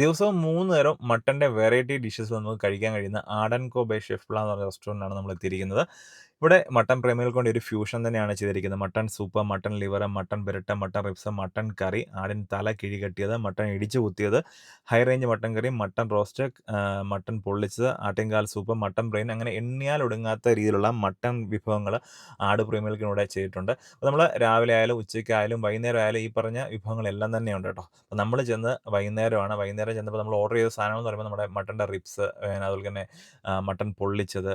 ദിവസവും മൂന്ന് നേരം മട്ടന്റെ വെറൈറ്റി ഡിഷസ് നമുക്ക് കഴിക്കാൻ കഴിയുന്ന ആഡൻ കോ ബൈ ഷെഫ്ല എന്ന് പറഞ്ഞ റെസ്റ്റോറന്റിലാണ് നമ്മൾ എത്തിയിരിക്കുന്നത്. ഇവിടെ മട്ടൻ പ്രേമികൾ കൊണ്ട് ഒരു ഫ്യൂഷൻ തന്നെയാണ് ചെയ്തിരിക്കുന്നത്. Mutton soup, mutton liver, mutton ബിരട്ട mutton ribs mutton curry, ആടിൻ തല കിഴി കെട്ടിയത്, മട്ടൺ ഇടിച്ചു കുത്തിയത്, high range mutton curry, mutton roast, mutton പൊള്ളിച്ചത്, ആട്ടിൻകാൽ സൂപ്പ്, മട്ടൺ ബ്രെയിൻ അങ്ങനെ എണ്ണിയാൽ ഒടുങ്ങാത്ത രീതിയിലുള്ള മട്ടൺ വിഭവങ്ങൾ ആട് പ്രേമികൾക്കിവിടെ ചെയ്തിട്ടുണ്ട്. അപ്പോൾ നമ്മൾ രാവിലെ ആയാലും ഉച്ചയ്ക്കായാലും വൈകുന്നേരം ആയാലും ഈ പറഞ്ഞ വിഭവങ്ങളെല്ലാം തന്നെയുണ്ട് കേട്ടോ. അപ്പോൾ നമ്മൾ ചെന്ന് വൈകുന്നേരമാണ്. വൈകുന്നേരം ചെന്നപ്പോൾ നമ്മൾ ഓർഡർ ചെയ്ത സാധനം എന്ന് പറയുമ്പോൾ നമ്മുടെ മട്ടന്റെ പിന്നെ അതുപോലെ തന്നെ മട്ടൺ പൊള്ളിച്ചത്,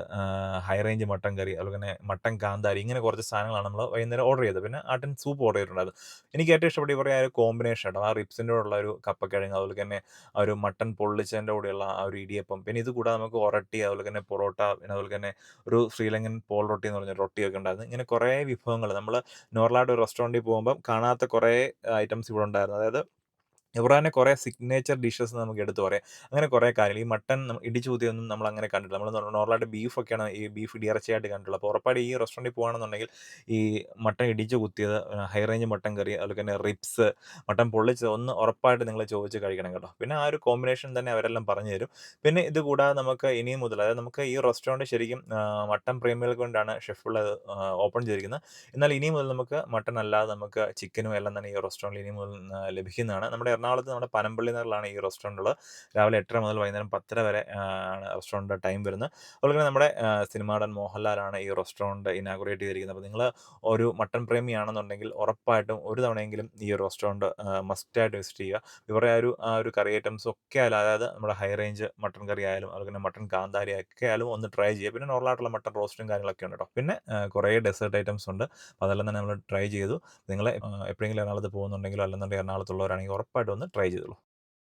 ഹൈ റേഞ്ച് മട്ടൺ കറി, അതുപോലെ തന്നെ മട്ടൻ കാന്താരി ഇങ്ങനെ കുറച്ച് സാധനങ്ങളാണ് നമ്മൾ വൈകുന്നേരം ഓർഡർ ചെയ്തത്. പിന്നെ ആട്ടൻ സൂപ്പ് ഓർഡർ ചെയ്തിട്ടുണ്ടായിരുന്നു. എനിക്ക് ഏറ്റവും ഇഷ്ടപ്പെട്ട ഇവരുടെ ആ ഒരു കോമ്പിനേഷൻ ആണ് ആ റിബ്സിന്റെ ഉള്ള ഒരു കപ്പക്കിഴങ്ങ്, അതുപോലെ തന്നെ ആ ഒരു മട്ടൻ പൊള്ളിച്ചതിന്റെ കൂടെയുള്ള ആ ഒരു ഇടിയപ്പം, പിന്നെ ഇത് കൂടാതെ നമുക്ക് ഒരട്ടി അതുപോലെ തന്നെ പൊറോട്ട, പിന്നെ അതുപോലെ തന്നെ ഒരു ശ്രീലങ്കൻ പോൾ റൊട്ടി എന്ന് പറഞ്ഞ റൊട്ടിയൊക്കെ ഉണ്ടായിരുന്നു. ഇങ്ങനെ കുറേ വിഭവങ്ങൾ നമ്മൾ നോർമലായിട്ട് ഒരു റെസ്റ്റോറന്റിൽ പോകുമ്പം കാണാത്ത കുറേ ഐറ്റംസ് ഇവിടെ ഉണ്ടായിരുന്നു. അതായത് തന്നെ കുറേ സിഗ്നേച്ചർ ഡിഷസ് നമുക്ക് എടുത്തു പറയാം. അങ്ങനെ കുറേ കാര്യങ്ങൾ. ഈ മട്ടൺ ഇടിച്ചൂതിയൊന്നും നമ്മൾ അങ്ങനെ കണ്ടിട്ടില്ല. നമ്മൾ നോർമലായിട്ട് ബീഫൊക്കെയാണ് ഈ ബീഫ് ഇടിയിറച്ചിയായിട്ട് കണ്ടിട്ടുള്ളത്. അപ്പോൾ ഉറപ്പായിട്ട് ഈ റെസ്റ്റോറന്റിൽ പോകുകയാണെന്നുണ്ടെങ്കിൽ ഈ മട്ടൺ ഇടിച്ചു കുത്തിയത്, ഹൈ റേഞ്ച് മട്ടൺ കറി, അതുപോലെ തന്നെ റിപ്സ് മട്ടൺ പൊള്ളിച്ചത് ഒന്ന് ഉറപ്പായിട്ട് നിങ്ങൾ ചോദിച്ച് കഴിക്കണം കേട്ടോ. പിന്നെ ആ ഒരു കോമ്പിനേഷൻ തന്നെ അവരെല്ലാം പറഞ്ഞു തരും. പിന്നെ ഇത് കൂടാതെ നമുക്ക് ഇനി മുതൽ അതായത് നമുക്ക് ഈ റെസ്റ്റോറന്റ് ശരിക്കും മട്ടൺ പ്രേമികൾക്ക് വേണ്ടിയാണ് ഷെഫുള്ള ആഹ് ഓപ്പൺ ചെയ്തിരിക്കുന്നത്. എന്നാൽ ഇനി മുതൽ നമുക്ക് മട്ടൺ അല്ലാതെ നമുക്ക് ചിക്കനും എല്ലാം തന്നെ ഈ റെസ്റ്റോറന്റിൽ ഇനി മുതൽ ലഭിക്കുന്നതാണ്. നമ്മുടെ എറണാകുളത്ത് നമ്മുടെ പനമ്പള്ളി നഗറിലാണ് ഈ റെസ്റ്റോറന്റ് ഉള്ളത്. രാവിലെ എട്ടര മുതൽ വൈകുന്നേരം പത്തര വരെ ആണ് റെസ്റ്റോറന്റിന്റെ ടൈം വരുന്നത്. അതുപോലെ തന്നെ നമ്മുടെ സിനിമാടൻ സിനിമാ മോഹൻലാലാണ് ഈ റെസ്റ്റോറന്റ് ഇനാഗുറേറ്റ് ചെയ്തിരിക്കുന്നത്. അപ്പോൾ നിങ്ങൾ ഒരു മട്ടൺ പ്രേമിയാണെന്നുണ്ടെങ്കിൽ ഉറപ്പായിട്ടും ഒരു തവണയെങ്കിലും ഈ ഒരു റെസ്റ്റോറന്റ് മസ്റ്റായിട്ട് വിസിറ്റ് ചെയ്യുക. ഇവരുടെ ആ ഒരു ആ ഒരു കറി ഐറ്റംസ് ഒക്കെ ആയാലും അതായത് നമ്മുടെ ഹൈ റേഞ്ച് മട്ടൺ കറി ആയാലും അതുപോലെ തന്നെ മട്ടൺ കാന്താരി ഒക്കെ ആയാലും ഒന്ന് ട്രൈ ചെയ്യുക. പിന്നെ നോർമലായിട്ടുള്ള മട്ടൺ റോസ്റ്റും കാര്യങ്ങളൊക്കെ ഉണ്ട് കേട്ടോ. പിന്നെ കുറേ ഡെസേർട്ട് ഐറ്റംസ് ഉണ്ട്. അപ്പോൾ അതെല്ലാം തന്നെ നമ്മൾ ട്രൈ ചെയ്തു. നിങ്ങൾ എപ്പോഴെങ്കിലും എറണാകുളത്ത് പോകുന്നുണ്ടെങ്കിലോ അല്ലെന്നുണ്ടെങ്കിൽ എറണാകുളത്തുള്ളവരാണെങ്കിൽ ഉറപ്പായിട്ടും ഒന്ന് ട്രൈ ചെയ്തോളൂ.